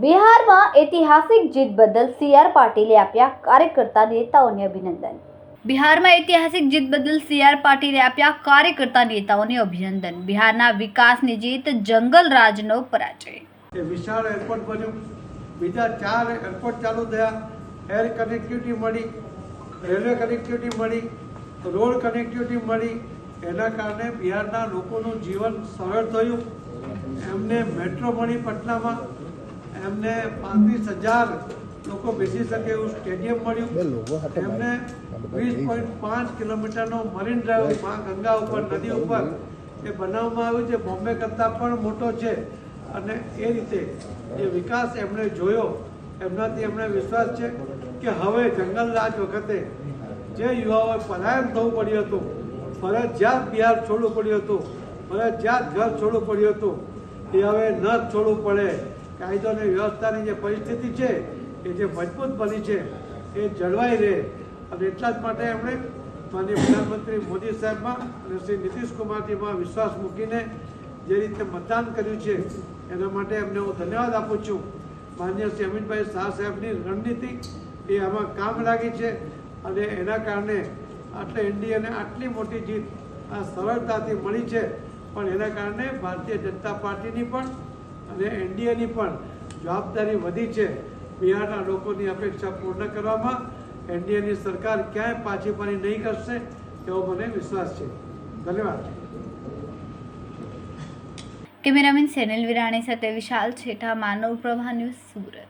બિહારમાં ઐતિહાસિક જીત બદલ સી આર પાટીલે આપ્યા કાર્યકર્તા નેતાઓને અભિનંદન. બિહારમાં ઐતિહાસિક જીત બદલ સી આર પાટીલે આપ્યા કાર્યકર્તા નેતાઓને અભિનંદન. બિહારના વિકાસની જીત જંગલ રાજનો પરાજય. વિશાળ એરપોર્ટ બન્યું. બીજા ચાર એરપોર્ટ ચાલુ થયા. એર કનેક્ટિવિટી મળી રેલવે કનેક્ટિવિટી મળી રોડ કનેક્ટિવિટી મળી એના કારણે બિહારના લોકોનું જીવન સરળ થયું. એમને મેટ્રો મળી પટનામાં. એમને પાંત્રીસ હજાર લોકો બેસી શકે એવું સ્ટેડિયમ મળ્યું. એમને વીસ પોઈન્ટ પાંચ કિલોમીટરનો મરીન ડ્રાઈવ મા ગંગા ઉપર નદી ઉપર એ બનાવવામાં આવ્યું છે. બોમ્બે કરતાં પણ મોટો છે. અને એ રીતે જે વિકાસ એમણે જોયો એમનાથી એમને વિશ્વાસ છે કે હવે જંગલ રાજ વખતે જે યુવાઓએ પલાયન થવું પડ્યું હતું ફરજિયાત બિહાર છોડવું પડ્યું હતું. ફરજિયાત ઘર છોડવું પડ્યું હતું. એ હવે ન છોડવું પડે. કાયદો અને વ્યવસ્થાની જે પરિસ્થિતિ છે, એ જે મજબૂત બની છે, એ જળવાઈ રહે. અને એટલા જ માટે એમણે માનનીય પ્રધાનમંત્રી મોદી સાહેબમાં અને શ્રી નીતિશ કુમારજીમાં વિશ્વાસ મૂકીને જે રીતે મતદાન કર્યું છે, એના માટે એમને હું ધન્યવાદ આપું છું. માન્ય શ્રી અમિતભાઈ શાહ સાહેબની રણનીતિ એ આમાં કામ લાગી છે અને એના કારણે આટલે એનડીએને આટલી મોટી જીત, આ સરળતાથી મળી છે. પણ એના કારણે ભારતીય જનતા પાર્ટીની પણ અને એનડીએની પણ જવાબદારી વધી છે. બિહારના લોકોની અપેક્ષા પૂર્ણ કરવામાં એનડીએની સરકાર ક્યાંય પાછી પાણી નહીં કરશે એવો મને વિશ્વાસ છે. ધન્યવાદ. કેમેરામેન સેનલ વિરાણી સાથે વિશાલ છેઠા, માનવ પ્રભા ન્યૂઝ સુરત.